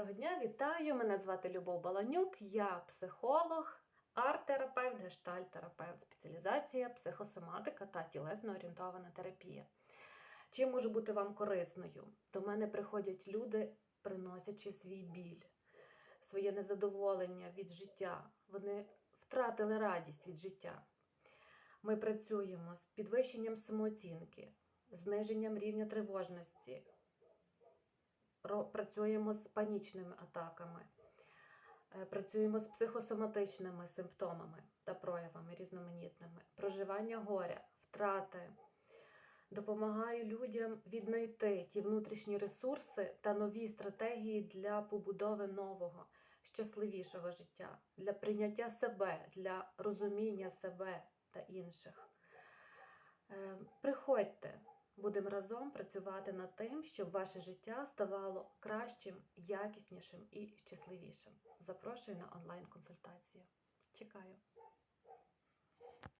Доброго дня, вітаю! Мене звати Любов Баланюк, я психолог, арт-терапевт, гештальт-терапевт, спеціалізація, психосоматика та тілесно орієнтована терапія. Чим можу бути вам корисною? До мене приходять люди, приносячи свій біль, своє незадоволення від життя. Вони втратили радість від життя. Ми працюємо з підвищенням самооцінки, зниженням рівня тривожності, працюємо з панічними атаками, е, працюємо з психосоматичними симптомами та проявами різноманітними, проживання горя, втрати. Допомагаю людям віднайти ті внутрішні ресурси та нові стратегії для побудови нового, щасливішого життя, для прийняття себе, для розуміння себе та інших. Е, Приходьте, будемо разом працювати над тим, щоб ваше життя ставало кращим, якіснішим і щасливішим. Запрошую на онлайн-консультацію. Чекаю.